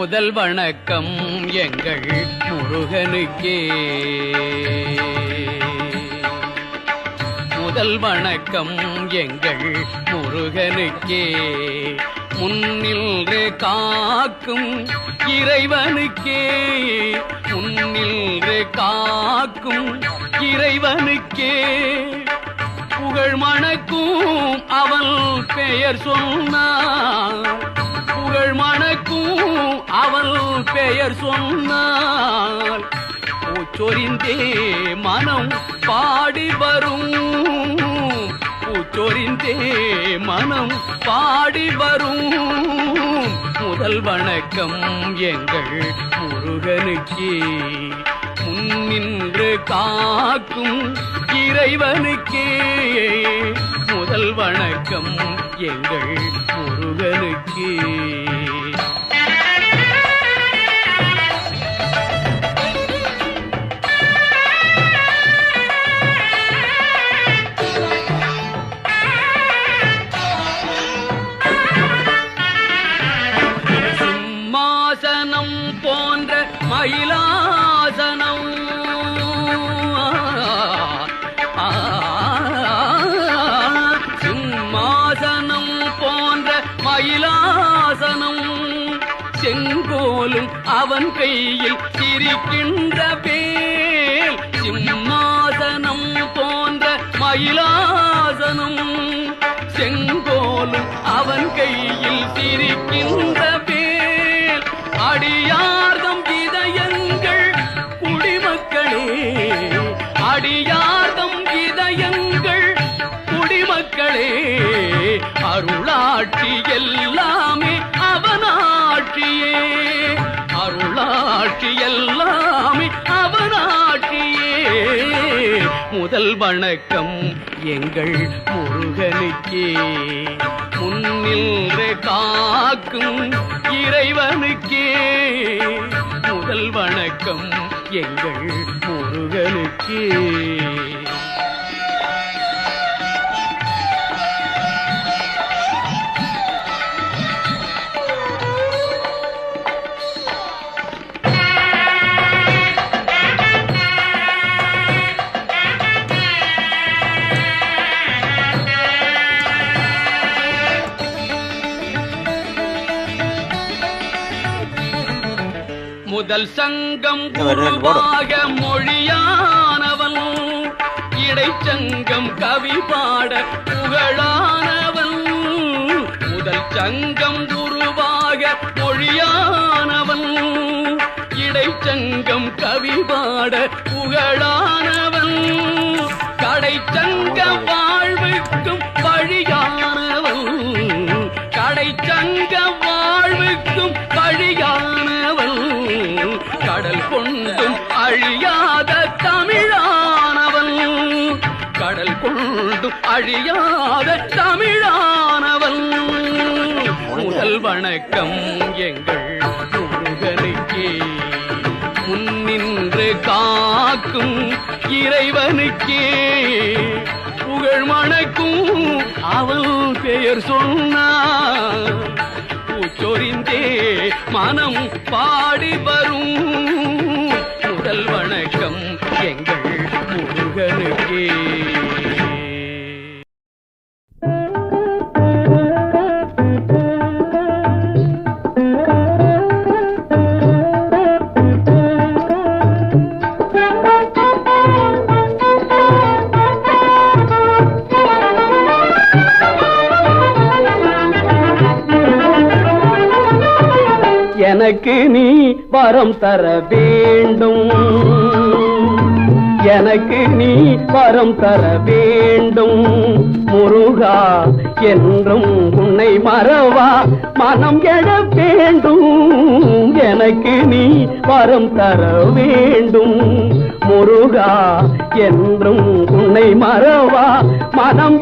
முதல் வணக்கம் எங்கள் முருகனுக்கே. முதல் வணக்கம் எங்கள் முருகனுக்கே. முன்னின்று காக்கும் இறைவனுக்கே. முன்னின்று காக்கும் இறைவனுக்கே. புகழ் மணக்கும் அவள் பெயர் சொன்னார் அவள் பெயர் சொன்னால் பூச்சொரிந்தே மனம் பாடி வரும். பூச்சொரிந்தே மனம் பாடி வரும். முதல் வணக்கம் எங்கள் முருகனுக்கே. முன்னின்று காக்கும் இறைவனுக்கே. முதல் வணக்கம் எங்கள் முருகனுக்கே. அவன் கையில் சிரிக்கின்ற வேல் சிம்மாசனம் போன்ற மயிலாசனம். செங்கோலும் அவன் கையில் சிரிக்கின்ற வேல் அடியார்தம் இதயங்கள் குடிமக்களே. அடியார்தம் இதயங்கள் குடிமக்களே அருளாட்சி எல்லாம் அருளாட்சி எல்லாமே அவனாட்சியே முதல் வணக்கம் எங்கள் முருகனுக்கே. முன்னின்று காக்கும் இறைவனுக்கே. முதல் வணக்கம் எங்கள் முருகனுக்கே. முதல் சங்கம் குருவாக மொழியானவன். இடைச்சங்கம் கவி பாட புகழானவன். முதல் சங்கம் குருவாக மொழியானவன். இடைச்சங்கம் கவி பாட புகழானவன். அழியாத தமிழானவன். கடல் கொண்டும் அழியாத தமிழானவன். முதல் வணக்கம் எங்கள் முருகனுக்கே. முன்னின்று காக்கும் இறைவனுக்கே. புகழ் மணக்கும் அவள் பெயர் சொன்னார் பூச்சொறிந்தே மனம் பாடி வரும். முதல் எனக்கு நீ வரம் தர வேண்டும். எனக்கு நீ வரம் தர வேண்டும். முருகா என்றும் உன்னை மறவா மனம் எழ வேண்டும். எனக்கு நீ வரம் தர வேண்டும். முருகா என்றும் உன்னை மறவா மனம்